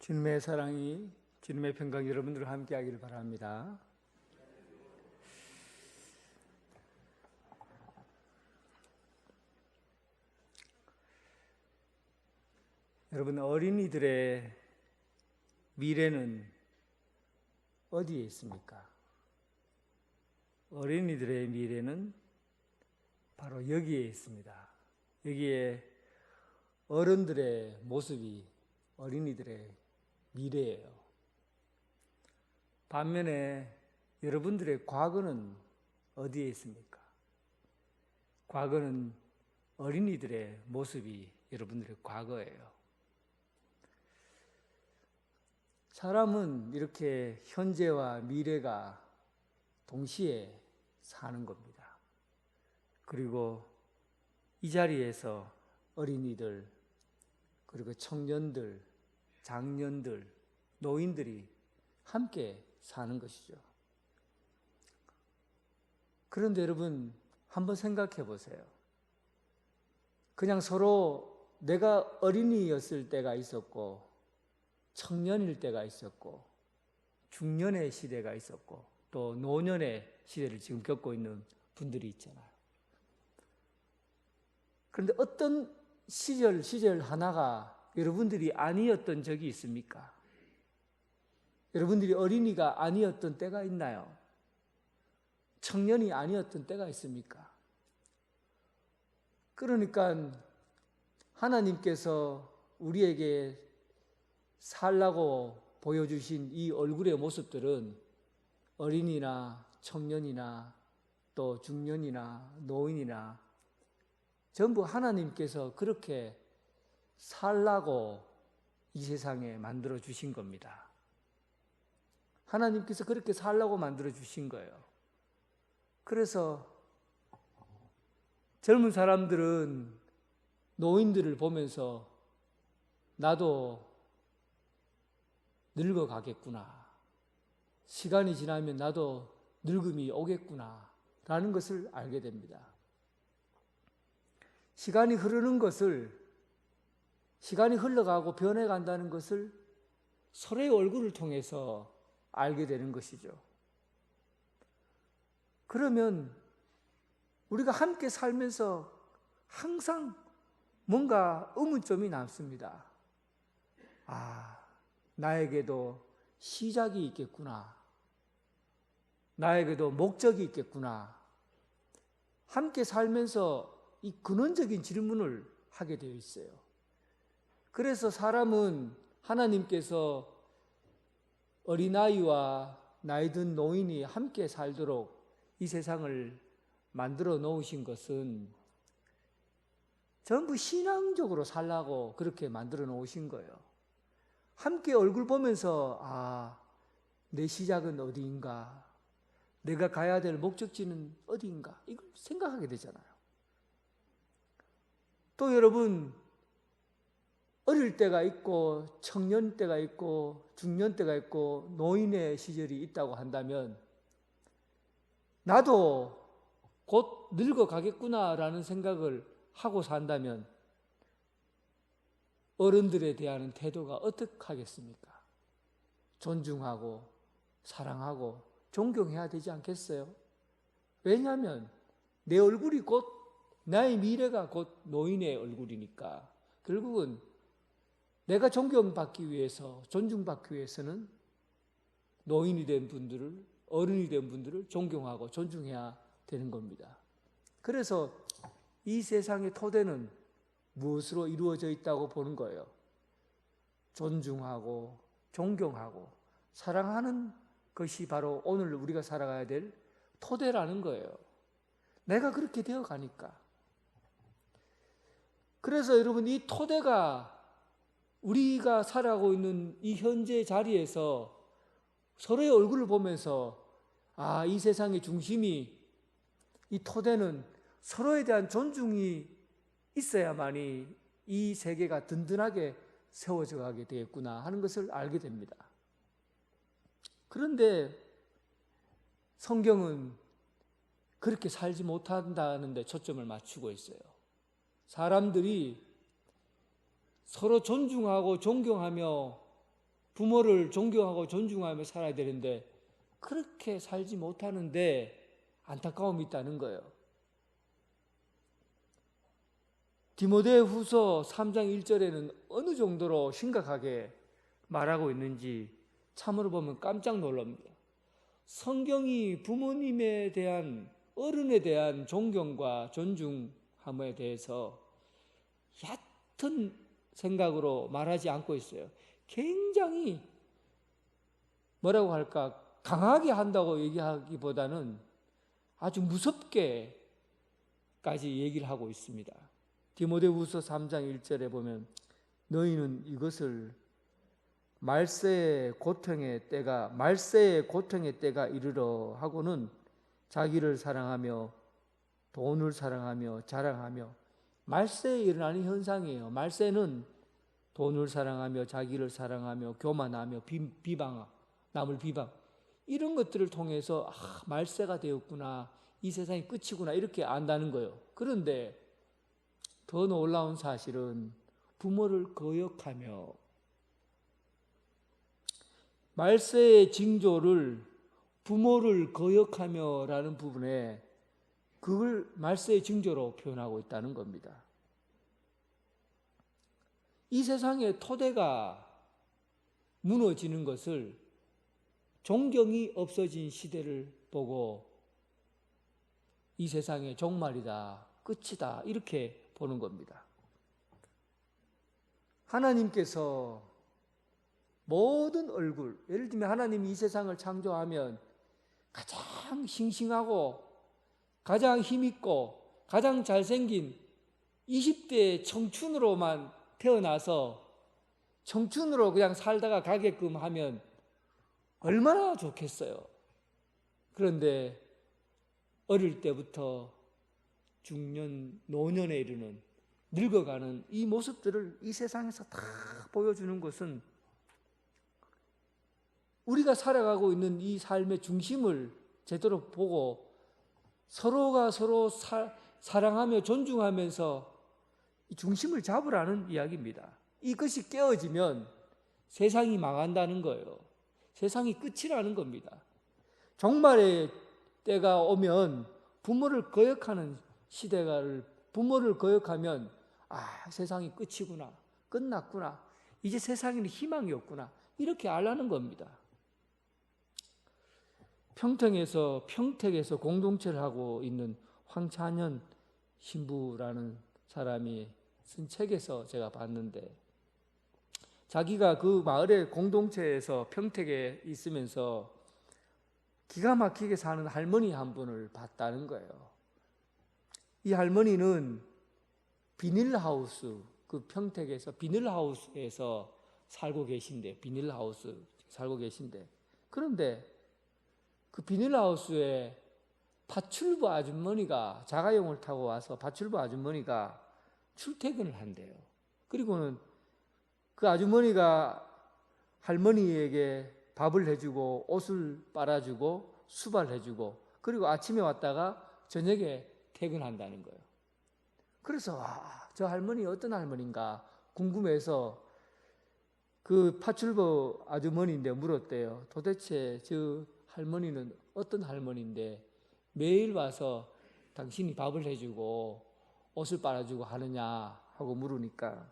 주님의 사랑이 주님의 평강 여러분들과 함께 하기를 바랍니다. 여러분 어린이들의 미래는 어디에 있습니까? 어린이들의 미래는 바로 여기에 있습니다. 여기에 어른들의 모습이 어린이들의 미래예요. 반면에 여러분들의 과거는 어디에 있습니까? 과거는 어린이들의 모습이 여러분들의 과거예요. 사람은 이렇게 현재와 미래가 동시에 사는 겁니다. 그리고 이 자리에서 어린이들, 그리고 청년들, 장년들, 노인들이 함께 사는 것이죠. 그런데 여러분, 한번 생각해 보세요. 그냥 서로 내가 어린이였을 때가 있었고, 청년일 때가 있었고, 중년의 시대가 있었고, 또 노년의 시대를 지금 겪고 있는 분들이 있잖아요. 그런데 어떤 시절, 시절 하나가 여러분들이 아니었던 적이 있습니까? 여러분들이 어린이가 아니었던 때가 있나요? 청년이 아니었던 때가 있습니까? 그러니까 하나님께서 우리에게 살라고 보여주신 이 얼굴의 모습들은 어린이나 청년이나 또 중년이나 노인이나 전부 하나님께서 그렇게 살라고 이 세상에 만들어 주신 겁니다. 하나님께서 그렇게 살라고 만들어 주신 거예요. 그래서 젊은 사람들은 노인들을 보면서 나도 늙어가겠구나. 시간이 지나면 나도 늙음이 오겠구나. 라는 것을 알게 됩니다. 시간이 흐르는 것을, 시간이 흘러가고 변해간다는 것을 서로의 얼굴을 통해서 알게 되는 것이죠. 그러면 우리가 함께 살면서 항상 뭔가 의문점이 남습니다. 아, 나에게도 시작이 있겠구나. 나에게도 목적이 있겠구나. 함께 살면서 이 근원적인 질문을 하게 되어 있어요. 그래서 사람은 하나님께서 어린아이와 나이든 노인이 함께 살도록 이 세상을 만들어 놓으신 것은 전부 신앙적으로 살라고 그렇게 만들어 놓으신 거예요. 함께 얼굴 보면서, 아, 내 시작은 어디인가? 내가 가야 될 목적지는 어디인가? 이걸 생각하게 되잖아요. 또 여러분, 어릴 때가 있고, 청년 때가 있고, 중년 때가 있고, 노인의 시절이 있다고 한다면, 나도 곧 늙어 가겠구나라는 생각을 하고 산다면, 어른들에 대한 태도가 어떻게 하겠습니까? 존중하고, 사랑하고, 존경해야 되지 않겠어요? 왜냐하면, 내 얼굴이 곧, 나의 미래가 곧 노인의 얼굴이니까, 결국은 내가 존경받기 위해서, 존중받기 위해서는 노인이 된 분들을, 어른이 된 분들을 존경하고 존중해야 되는 겁니다. 그래서 이 세상의 토대는 무엇으로 이루어져 있다고 보는 거예요? 존중하고, 존경하고, 사랑하는 것이 바로 오늘 우리가 살아가야 될 토대라는 거예요. 내가 그렇게 되어 가니까. 그래서 여러분, 이 토대가 우리가 살아가고 있는 이 현재 자리에서 서로의 얼굴을 보면서 아, 이 세상의 중심이 이 토대는 서로에 대한 존중이 있어야만이 이 세계가 든든하게 세워져 가게 되겠구나 하는 것을 알게 됩니다. 그런데 성경은 그렇게 살지 못한다는데 초점을 맞추고 있어요. 사람들이 서로 존중하고 존경하며 부모를 존경하고 존중하며 살아야 되는데 그렇게 살지 못하는데 안타까움이 있다는 거예요. 디모데 후서 3장 1절에는 어느 정도로 심각하게 말하고 있는지 참으로 보면 깜짝 놀랍니다. 성경이 부모님에 대한 어른에 대한 존경과 존중함에 대해서 얕은 생각으로 말하지 않고 있어요. 굉장히 뭐라고 할까 강하게 한다고 얘기하기보다는 아주 무섭게까지 얘기를 하고 있습니다. 디모데후서 3장 1절에 보면 너희는 이것을 말세의 고통의 때가 말세의 고통의 때가 이르러 하고는 자기를 사랑하며 돈을 사랑하며 자랑하며 말세에 일어나는 현상이에요. 말세는 돈을 사랑하며 자기를 사랑하며 교만하며 비, 비방 남을 비방 이런 것들을 통해서 아, 말세가 되었구나 이 세상이 끝이구나 이렇게 안다는 거예요. 그런데 더 놀라운 사실은 부모를 거역하며 말세의 징조를 부모를 거역하며라는 부분에 그걸 말세의 징조로 표현하고 있다는 겁니다. 이 세상의 토대가 무너지는 것을 존경이 없어진 시대를 보고 이 세상의 종말이다, 끝이다, 이렇게 보는 겁니다. 하나님께서 모든 얼굴, 예를 들면 하나님이 이 세상을 창조하면 가장 싱싱하고 가장 힘있고 가장 잘생긴 20대 청춘으로만 태어나서 청춘으로 그냥 살다가 가게끔 하면 얼마나 좋겠어요. 그런데 어릴 때부터 중년, 노년에 이르는 늙어가는 이 모습들을 이 세상에서 다 보여주는 것은 우리가 살아가고 있는 이 삶의 중심을 제대로 보고 서로가 서로 사, 사랑하며 존중하면서 중심을 잡으라는 이야기입니다. 이것이 깨어지면 세상이 망한다는 거예요. 세상이 끝이라는 겁니다. 종말의 때가 오면 부모를 거역하는 시대를 부모를 거역하면 아 세상이 끝이구나 끝났구나 이제 세상에는 희망이 없구나 이렇게 알라는 겁니다. 평택에서 평택에서 공동체를 하고 있는 황찬현 신부라는 사람이 쓴 책에서 제가 봤는데 자기가 그 마을의 공동체에서 평택에 있으면서 기가 막히게 사는 할머니 한 분을 봤다는 거예요. 이 할머니는 비닐하우스, 그 평택에서 비닐하우스에서 살고 계신데, 비닐하우스 살고 계신데, 그런데 그 비닐하우스에 파출부 아주머니가 자가용을 타고 와서 파출부 아주머니가 출퇴근을 한대요. 그리고는 그 아주머니가 할머니에게 밥을 해주고 옷을 빨아주고 수발해주고 그리고 아침에 왔다가 저녁에 퇴근한다는 거예요. 그래서 아, 저 할머니 어떤 할머니인가 궁금해서 그 파출부 아주머니인데 물었대요. 도대체 저 할머니는 어떤 할머니인데 매일 와서 당신이 밥을 해주고 옷을 빨아주고 하느냐 하고 물으니까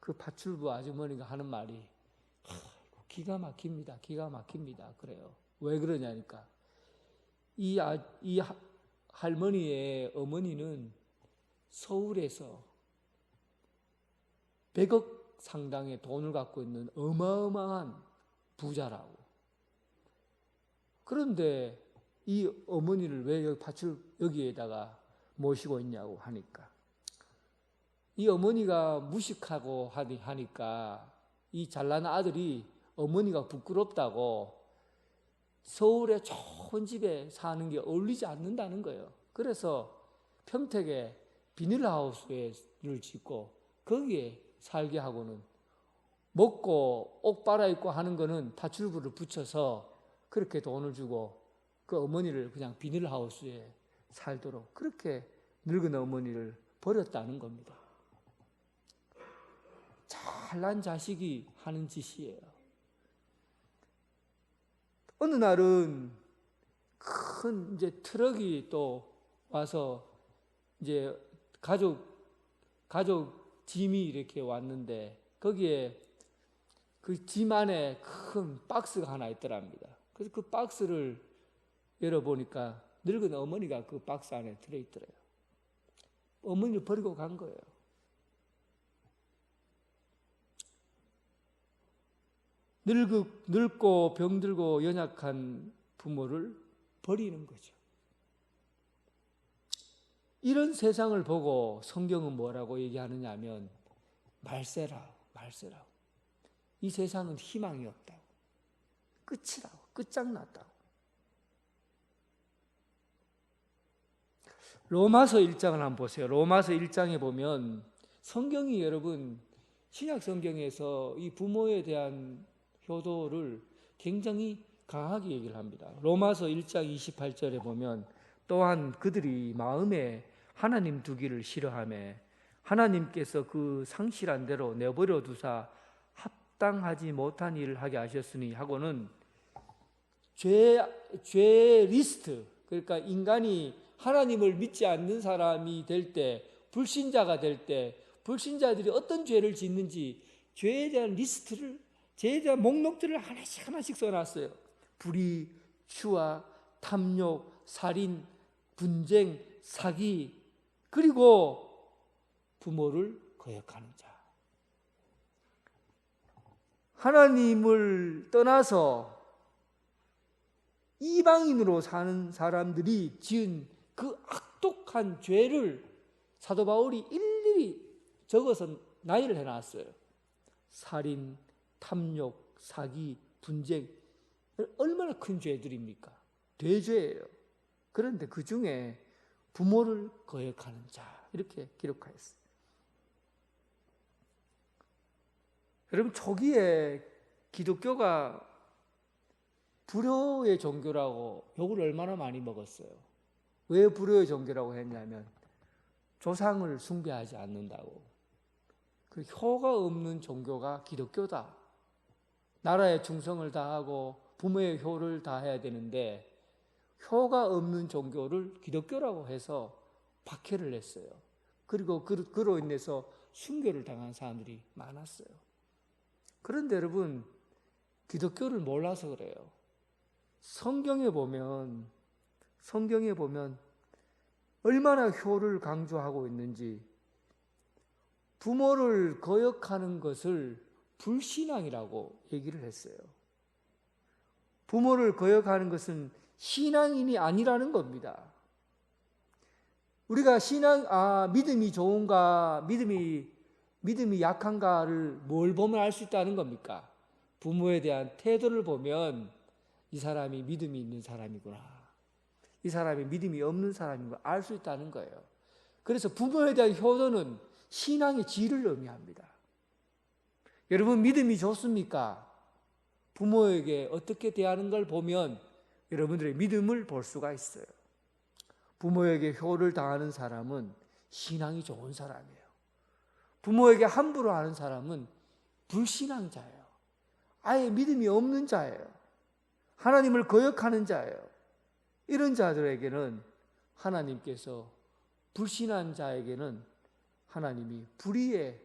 그 파출부 아주머니가 하는 말이 기가 막힙니다. 기가 막힙니다. 그래요. 왜 그러냐니까 이, 아, 이 할머니의 어머니는 서울에서 100억 상당의 돈을 갖고 있는 어마어마한 부자라고. 그런데 이 어머니를 왜 여기 파출 여기에다가 모시고 있냐고 하니까 이 어머니가 무식하고 하니까 이 잘난 아들이 어머니가 부끄럽다고 서울의 좋은 집에 사는 게 어울리지 않는다는 거예요. 그래서 평택에 비닐하우스를 짓고 거기에 살게 하고는 먹고 옷 빨아입고 하는 거는 파출부를 붙여서 그렇게 돈을 주고 그 어머니를 그냥 비닐하우스에 살도록 그렇게 늙은 어머니를 버렸다는 겁니다. 잘난 자식이 하는 짓이에요. 어느 날은 큰 이제 트럭이 또 와서 이제 가족 가족 짐이 이렇게 왔는데 거기에 그 짐 안에 큰 박스가 하나 있더랍니다. 그래서 그 박스를 열어보니까 늙은 어머니가 그 박스 안에 들어있더래요. 어머니를 버리고 간 거예요. 늙고, 늙고 병들고 연약한 부모를 버리는 거죠. 이런 세상을 보고 성경은 뭐라고 얘기하느냐 하면 말세라, 말세라. 이 세상은 희망이 없다고. 끝이라고. 끝장났다고. 로마서 1장을 한번 보세요. 로마서 1장에 보면 성경이 여러분 신약 성경에서 이 부모에 대한 효도를 굉장히 강하게 얘기를 합니다. 로마서 1장 28절에 보면 또한 그들이 마음에 하나님 두기를 싫어하며 하나님께서 그 상실한 대로 내버려 두사 합당하지 못한 일을 하게 하셨으니 하고는 죄, 죄 리스트 그러니까 인간이 하나님을 믿지 않는 사람이 될 때 불신자가 될 때 불신자들이 어떤 죄를 짓는지 죄에 대한 리스트를 죄에 대한 목록들을 하나씩 하나씩 써놨어요. 불의, 추와, 탐욕, 살인, 분쟁, 사기, 그리고 부모를 거역하는 자. 하나님을 떠나서 이방인으로 사는 사람들이 지은 그 악독한 죄를 사도 바울이 일일이 적어서 나열을 해놨어요. 살인, 탐욕, 사기, 분쟁 얼마나 큰 죄들입니까? 대죄예요. 그런데 그 중에 부모를 거역하는 자 이렇게 기록하였어요. 여러분 초기에 기독교가 불효의 종교라고 욕을 얼마나 많이 먹었어요. 왜 불효의 종교라고 했냐면 조상을 숭배하지 않는다고. 그 효가 없는 종교가 기독교다. 나라에 충성을 다하고 부모의 효를 다해야 되는데 효가 없는 종교를 기독교라고 해서 박해를 했어요. 그리고 그, 그로 인해서 순교를 당한 사람들이 많았어요. 그런데 여러분, 기독교를 몰라서 그래요. 성경에 보면, 성경에 보면 얼마나 효를 강조하고 있는지 부모를 거역하는 것을 불신앙이라고 얘기를 했어요. 부모를 거역하는 것은 신앙인이 아니라는 겁니다. 우리가 신앙, 아, 믿음이 좋은가, 믿음이, 믿음이 약한가를 뭘 보면 알 수 있다는 겁니까? 부모에 대한 태도를 보면 이 사람이 믿음이 있는 사람이구나. 이 사람이 믿음이 없는 사람인 걸 알 수 있다는 거예요. 그래서 부모에 대한 효도는 신앙의 질을 의미합니다. 여러분 믿음이 좋습니까? 부모에게 어떻게 대하는 걸 보면 여러분들의 믿음을 볼 수가 있어요. 부모에게 효를 당하는 사람은 신앙이 좋은 사람이에요. 부모에게 함부로 하는 사람은 불신앙자예요. 아예 믿음이 없는 자예요. 하나님을 거역하는 자예요. 이런 자들에게는 하나님께서 불신한 자에게는 하나님이 불의의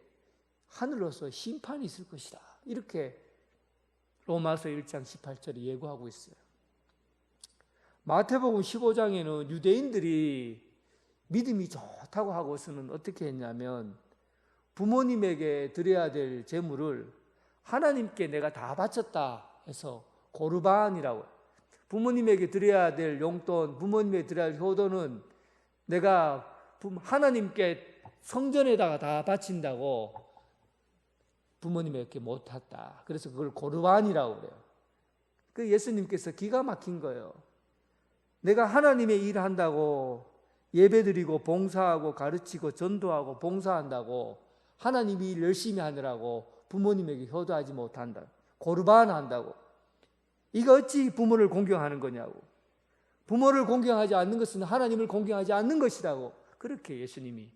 하늘로서 심판이 있을 것이다. 이렇게 로마서 1장 18절에 예고하고 있어요. 마태복음 15장에는 유대인들이 믿음이 좋다고 하고서는 어떻게 했냐면 부모님에게 드려야 될 재물을 하나님께 내가 다 바쳤다 해서 고르반이라고 부모님에게 드려야 될 용돈, 부모님에게 드려야 할 효도는 내가 하나님께 성전에다가 다 바친다고 부모님에게 못했다. 그래서 그걸 고르반이라고 그래요. 그 예수님께서 기가 막힌 거예요. 내가 하나님의 일을 한다고 예배드리고 봉사하고 가르치고 전도하고 봉사한다고 하나님이 일 열심히 하느라고 부모님에게 효도하지 못한다. 고르반 한다고. 이거 어찌 부모를 공경하는 거냐고. 부모를 공경하지 않는 것은 하나님을 공경하지 않는 것이라고. 그렇게 예수님이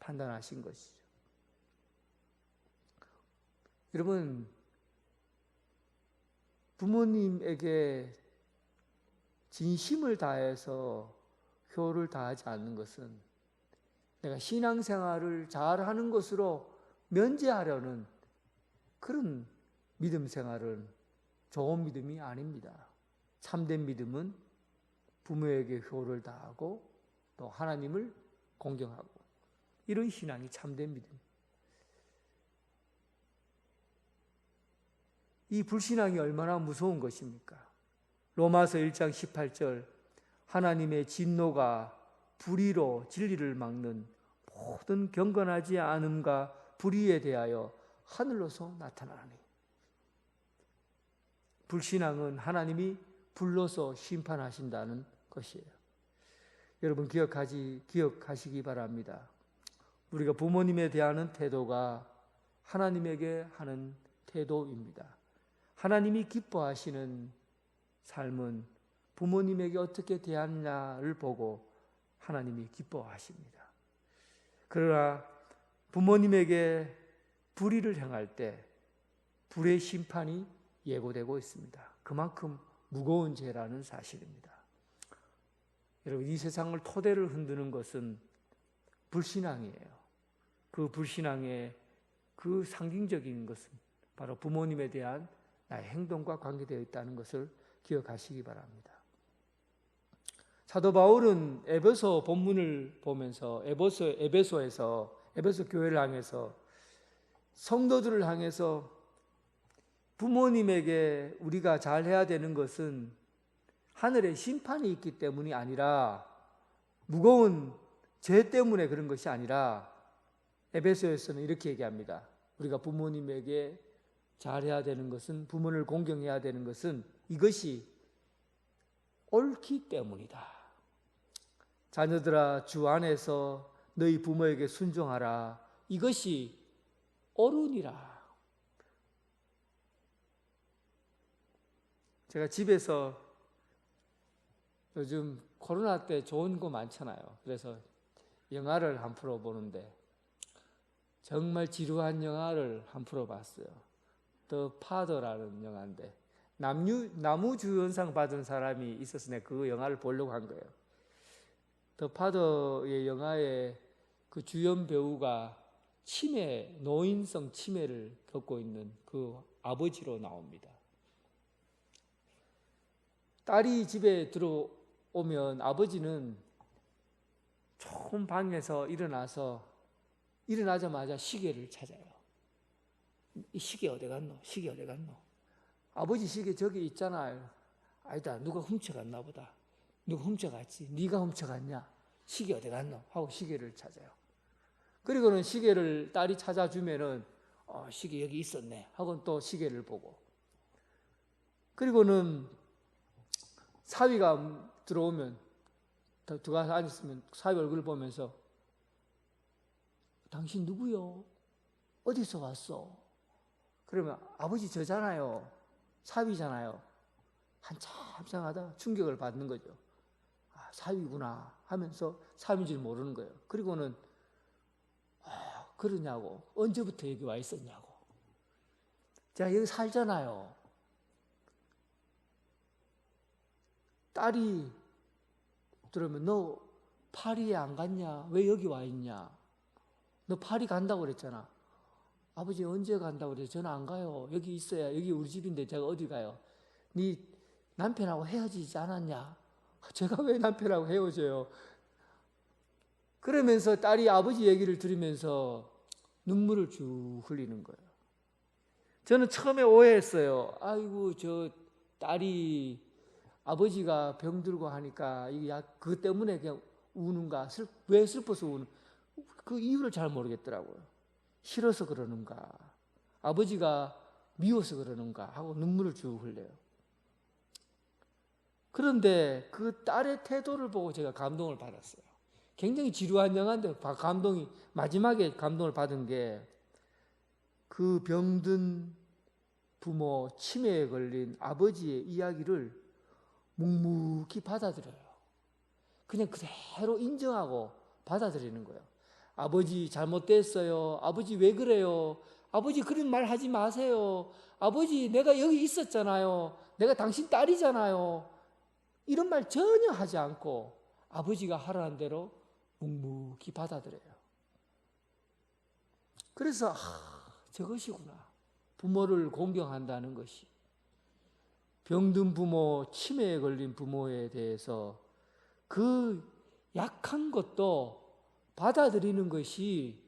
판단하신 것이죠. 여러분, 부모님에게 진심을 다해서 효를 다하지 않는 것은 내가 신앙생활을 잘하는 것으로 면제하려는 그런 믿음 생활은 좋은 믿음이 아닙니다. 참된 믿음은 부모에게 효를 다하고 또 하나님을 공경하고 이런 신앙이 참된 믿음. 이 불신앙이 얼마나 무서운 것입니까? 로마서 1장 18절 하나님의 진노가 불의로 진리를 막는 모든 경건하지 않음과 불의에 대하여 하늘로서 나타나니 불신앙은 하나님이 불러서 심판하신다는 것이에요. 여러분 기억하지 기억하시기 바랍니다. 우리가 부모님에 대한 태도가 하나님에게 하는 태도입니다. 하나님이 기뻐하시는 삶은 부모님에게 어떻게 대하느냐를 보고 하나님이 기뻐하십니다. 그러나 부모님에게 불의를 행할 때 불의 심판이 예고되고 있습니다. 그만큼 무거운 죄라는 사실입니다. 여러분, 이 세상을 토대를 흔드는 것은 불신앙이에요. 그 불신앙의 그 상징적인 것은 바로 부모님에 대한 나의 행동과 관계되어 있다는 것을 기억하시기 바랍니다. 사도 바울은 에베소 본문을 보면서 에베소 에베소에서 에베소 교회를 향해서 성도들을 향해서 부모님에게 우리가 잘해야 되는 것은 하늘에 심판이 있기 때문이 아니라 무거운 죄 때문에 그런 것이 아니라 에베소에서는 이렇게 얘기합니다. 우리가 부모님에게 잘해야 되는 것은 부모를 공경해야 되는 것은 이것이 옳기 때문이다. 자녀들아 주 안에서 너희 부모에게 순종하라. 이것이 옳으니라. 제가 집에서 요즘 코로나 때 좋은 거 많잖아요. 그래서 영화를 한 프로 보는데 정말 지루한 영화를 한 프로 봤어요. 더 파더라는 영화인데 남유, 나무주연상 받은 사람이 내가 그 영화를 보려고 한 거예요. 더 파더의 영화에 그 주연 배우가 치매, 노인성 치매를 겪고 있는 그 아버지로 나옵니다. 딸이 집에 들어오면 아버지는 좋은 방에서 일어나서 일어나자마자 시계를 찾아요. 이 시계 어디 갔노? 시계 어디 갔노? 아버지 시계 저기 있잖아요. 아니다. 누가 훔쳐갔나 보다. 누가 훔쳐갔지? 네가 훔쳐갔냐? 시계 어디 갔노? 하고 시계를 찾아요. 그리고는 시계를 딸이 찾아주면은 어, 시계 여기 있었네. 하고 또 시계를 보고. 그리고는 사위가 들어오면 들어가서 앉았으면 사위 얼굴을 보면서 당신 누구요? 어디서 왔어? 그러면 아버지 저잖아요. 사위잖아요. 한참 생각하다 충격을 받는 거죠. 아, 사위구나 하면서 사위인 줄 모르는 거예요. 그리고는 아, 그러냐고 언제부터 여기 와 있었냐고. 제가 여기 살잖아요. 딸이 들으면 너 파리에 안 갔냐? 왜 여기 와 있냐? 너 파리 간다고 그랬잖아. 아버지 언제 간다고 그래? 저는 안 가요. 여기 있어야 여기 우리 집인데 제가 어디 가요? 네 남편하고 헤어지지 않았냐? 제가 왜 남편하고 헤어져요? 그러면서 딸이 아버지 얘기를 들으면서 눈물을 쭉 흘리는 거예요. 저는 처음에 오해했어요. 아이고 저 딸이 아버지가 병들고 하니까 그 때문에 그냥 우는가? 슬, 왜 슬퍼서 우는? 그 이유를 잘 모르겠더라고요. 싫어서 그러는가? 아버지가 미워서 그러는가? 하고 눈물을 쭉 흘려요. 그런데 그 딸의 태도를 보고 제가 감동을 받았어요. 굉장히 지루한 영화인데 감동이 마지막에 감동을 받은 게 그 병든 부모 치매에 걸린 아버지의 이야기를 묵묵히 받아들여요. 그냥 그대로 인정하고 받아들이는 거예요. 아버지 잘못됐어요. 아버지 왜 그래요? 아버지 그런 말 하지 마세요. 아버지 내가 여기 있었잖아요. 내가 당신 딸이잖아요. 이런 말 전혀 하지 않고 아버지가 하라는 대로 묵묵히 받아들여요. 그래서 아, 저것이구나. 부모를 공경한다는 것이. 병든 부모, 치매에 걸린 부모에 대해서 그 약한 것도 받아들이는 것이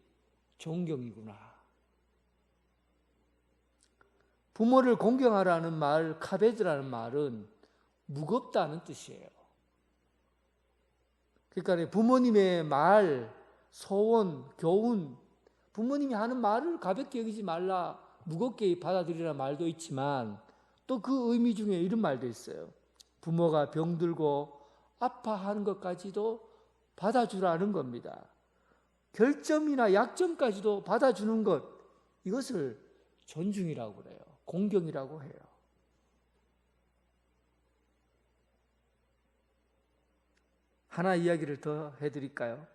존경이구나. 부모를 공경하라는 말, 카베드라는 말은 무겁다는 뜻이에요. 그러니까 부모님의 말, 소원, 교훈, 부모님이 하는 말을 가볍게 여기지 말라, 무겁게 받아들이라 말도 있지만 또 그 의미 중에 이런 말도 있어요. 부모가 병들고 아파하는 것까지도 받아주라는 겁니다. 결점이나 약점까지도 받아주는 것, 이것을 존중이라고 그래요. 공경이라고 해요. 하나 이야기를 더 해드릴까요?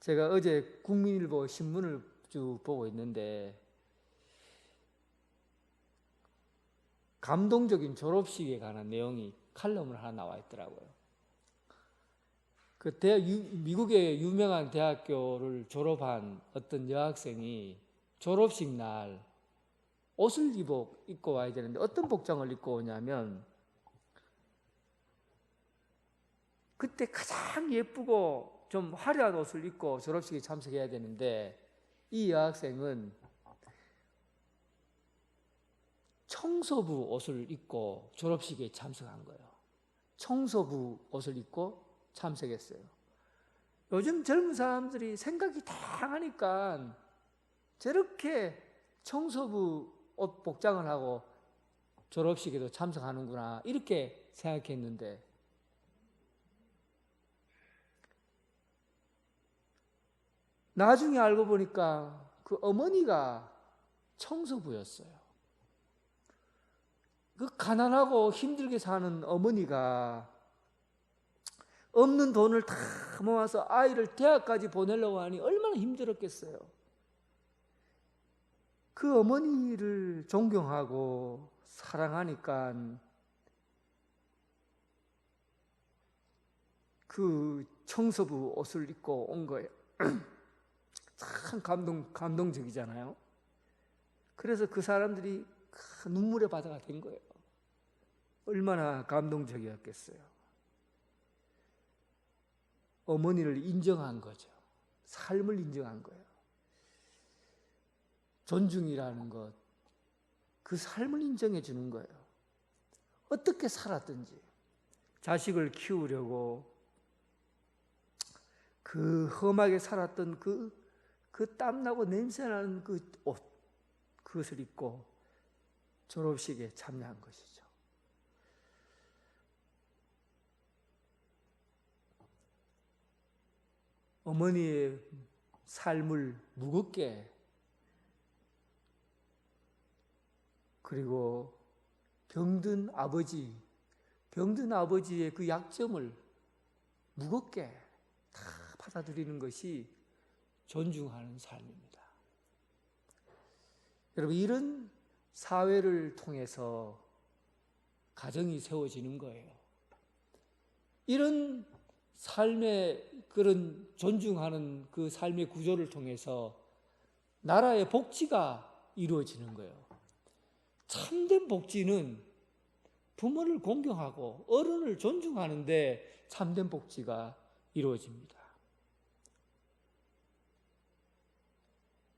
제가 어제 국민일보 신문을 쭉 보고 있는데 감동적인 졸업식에 관한 내용이 칼럼을 하나 나와 있더라고요. 그 대, 유, 미국의 유명한 대학교를 졸업한 어떤 여학생이 졸업식 날 옷을 입어 입고 와야 되는데 어떤 복장을 입고 오냐면 그때 가장 예쁘고 좀 화려한 옷을 입고 졸업식에 참석해야 되는데 이 여학생은 청소부 옷을 입고 졸업식에 참석한 거예요. 청소부 옷을 입고 참석했어요. 요즘 젊은 사람들이 생각이 다양하니까 저렇게 청소부 옷 복장을 하고 졸업식에도 참석하는구나 이렇게 생각했는데 나중에 알고 보니까 그 어머니가 청소부였어요. 그 가난하고 힘들게 사는 어머니가 없는 돈을 다 모아서 아이를 대학까지 보내려고 하니 얼마나 힘들었겠어요. 그 어머니를 존경하고 사랑하니까 그 청소부 옷을 입고 온 거예요. 참 감동, 감동적이잖아요. 그래서 그 사람들이 큰 눈물의 바다가 된 거예요. 얼마나 감동적이었겠어요. 어머니를 인정한 거죠. 삶을 인정한 거예요. 존중이라는 것, 그 삶을 인정해 주는 거예요. 어떻게 살았든지, 자식을 키우려고 그 험하게 살았던 그, 그 땀나고 냄새나는 그 옷, 그것을 입고 졸업식에 참여한 것이죠. 어머니의 삶을 무겁게 그리고 병든 아버지, 병든 아버지의 그 약점을 무겁게 다 받아들이는 것이 존중하는 삶입니다. 여러분, 이런 사회를 통해서 가정이 세워지는 거예요. 이런 삶의 그런 존중하는 그 삶의 구조를 통해서 나라의 복지가 이루어지는 거예요. 참된 복지는 부모를 공경하고 어른을 존중하는데 참된 복지가 이루어집니다.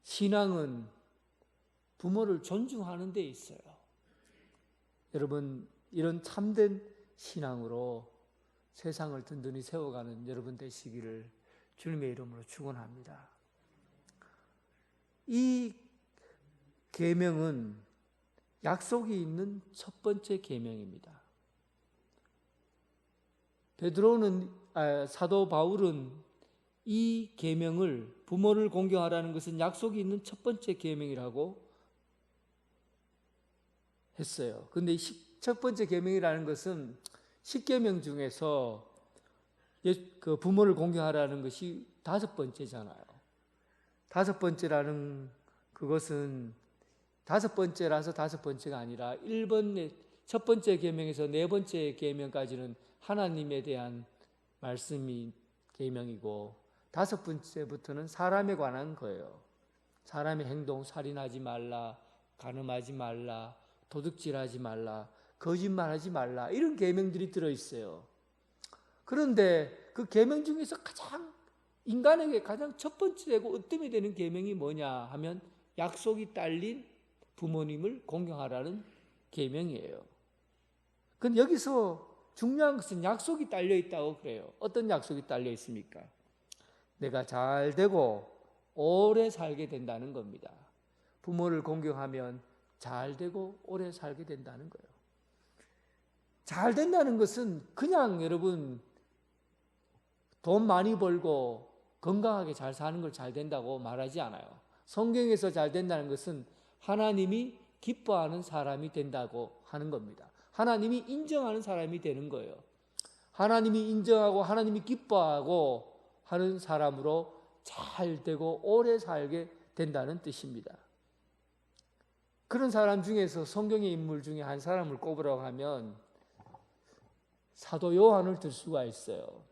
신앙은 부모를 존중하는 데 있어요. 여러분, 이런 참된 신앙으로 세상을 든든히 세워가는 여러분 되시기를 주님의 이름으로 축원합니다. 이 계명은 약속이 있는 첫 번째 계명입니다. 베드로는 아, 사도 바울은 이 계명을 부모를 공경하라는 것은 약속이 있는 첫 번째 계명이라고 했어요. 근데 첫 번째 계명이라는 것은 십계명 중에서 그 부모를 공경하라는 것이 다섯 번째잖아요. 다섯 번째라는 그것은 다섯 번째라서 다섯 번째가 아니라 1번에 첫 번째 계명에서 네 번째 계명까지는 하나님에 대한 말씀이 계명이고 다섯 번째부터는 사람에 관한 거예요. 사람의 행동 살인하지 말라, 간음하지 말라, 도둑질하지 말라, 거짓말하지 말라 이런 계명들이 들어 있어요. 그런데 그 계명 중에서 가장 인간에게 가장 첫 번째고 으뜸이 되는 계명이 뭐냐 하면 약속이 딸린 부모님을 공경하라는 계명이에요. 근데 여기서 중요한 것은 약속이 딸려 있다고 그래요. 어떤 약속이 딸려 있습니까? 내가 잘 되고 오래 살게 된다는 겁니다. 부모를 공경하면 잘 되고 오래 살게 된다는 거예요. 잘 된다는 것은 그냥 여러분 돈 많이 벌고 건강하게 잘 사는 걸 잘 된다고 말하지 않아요. 성경에서 잘 된다는 것은 하나님이 기뻐하는 사람이 된다고 하는 겁니다. 하나님이 인정하는 사람이 되는 거예요. 하나님이 인정하고 하나님이 기뻐하고 하는 사람으로 잘 되고 오래 살게 된다는 뜻입니다. 그런 사람 중에서 성경의 인물 중에 한 사람을 꼽으라고 하면 사도 요한을 들 수가 있어요.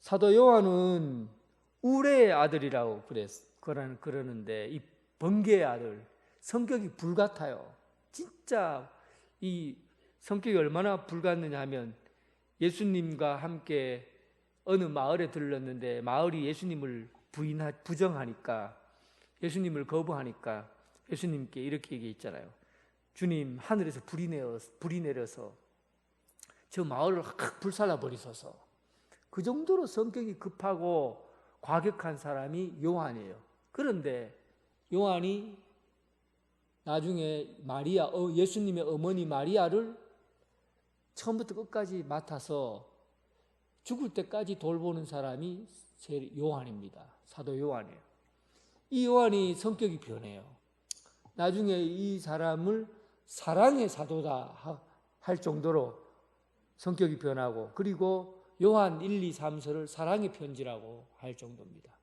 사도 요한은 우레의 아들이라고 그랬, 그러는데 이 번개의 아들, 성격이 불같아요. 진짜 이 성격이 얼마나 불같느냐 하면 예수님과 함께 어느 마을에 들렀는데 마을이 예수님을 부인하, 부정하니까 예수님을 거부하니까 예수님께 이렇게 얘기했잖아요. 주님 하늘에서 불이 내어 불이 내려서 저 마을을 확 불살라 버리소서. 그 정도로 성격이 급하고 과격한 사람이 요한이에요. 그런데 요한이 나중에 마리아 어, 예수님의 어머니 마리아를 처음부터 끝까지 맡아서 죽을 때까지 돌보는 사람이 요한입니다. 사도 요한이에요. 이 요한이 성격이 변해요. 나중에 이 사람을 사랑의 사도다 할 정도로 성격이 변하고 그리고 요한 1, 2, 3서를 사랑의 편지라고 할 정도입니다.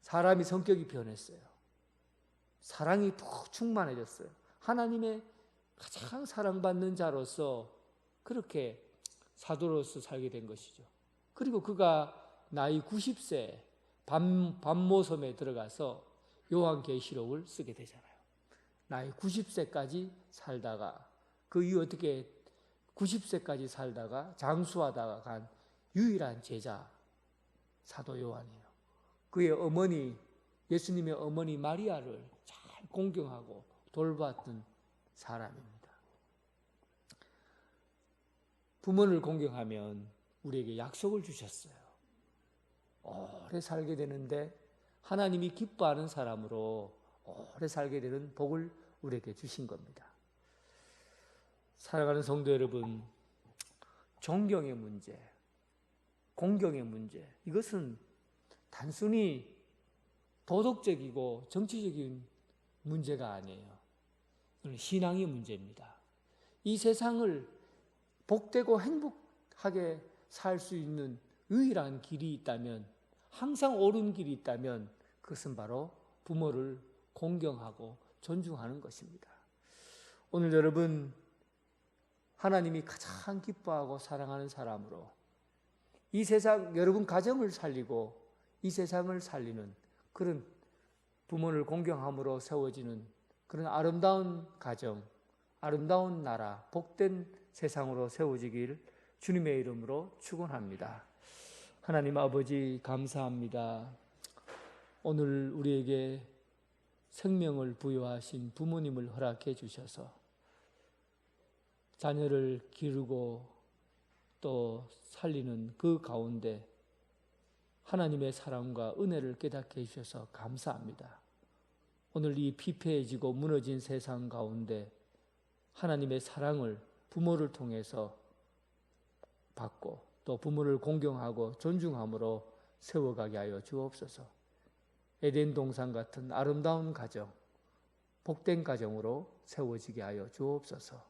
사람이 성격이 변했어요. 사랑이 푹 충만해졌어요. 하나님의 가장 사랑받는 자로서 그렇게 사도로서 살게 된 것이죠. 그리고 그가 나이 90세 밤, 밤모섬에 들어가서 요한계시록을 쓰게 되잖아요. 나이 90세까지 살다가 그 이후 어떻게 90세까지 살다가 장수하다가 간 유일한 제자 사도 요한이에요. 그의 어머니 예수님의 어머니 마리아를 잘 공경하고 돌봤던 사람입니다. 부모를 공경하면 우리에게 약속을 주셨어요. 오래 살게 되는데 하나님이 기뻐하는 사람으로 오래 살게 되는 복을 우리에게 주신 겁니다. 살아가는 성도 여러분, 존경의 문제, 공경의 문제, 이것은 단순히 도덕적이고 정치적인 문제가 아니에요. 신앙의 문제입니다. 이 세상을 복되고 행복하게 살 수 있는 유일한 길이 있다면, 항상 옳은 길이 있다면, 그것은 바로 부모를 공경하고 존중하는 것입니다. 오늘 여러분, 하나님이 가장 기뻐하고 사랑하는 사람으로 이 세상, 여러분 가정을 살리고 이 세상을 살리는 그런 부모를 공경함으로 세워지는 그런 아름다운 가정, 아름다운 나라, 복된 세상으로 세워지길 주님의 이름으로 축원합니다. 하나님 아버지 감사합니다. 오늘 우리에게 생명을 부여하신 부모님을 허락해 주셔서 자녀를 기르고 또 살리는 그 가운데 하나님의 사랑과 은혜를 깨닫게 해주셔서 감사합니다. 오늘 이 피폐해지고 무너진 세상 가운데 하나님의 사랑을 부모를 통해서 받고 또 부모를 공경하고 존중함으로 세워가게 하여 주옵소서. 에덴 동산 같은 아름다운 가정, 복된 가정으로 세워지게 하여 주옵소서.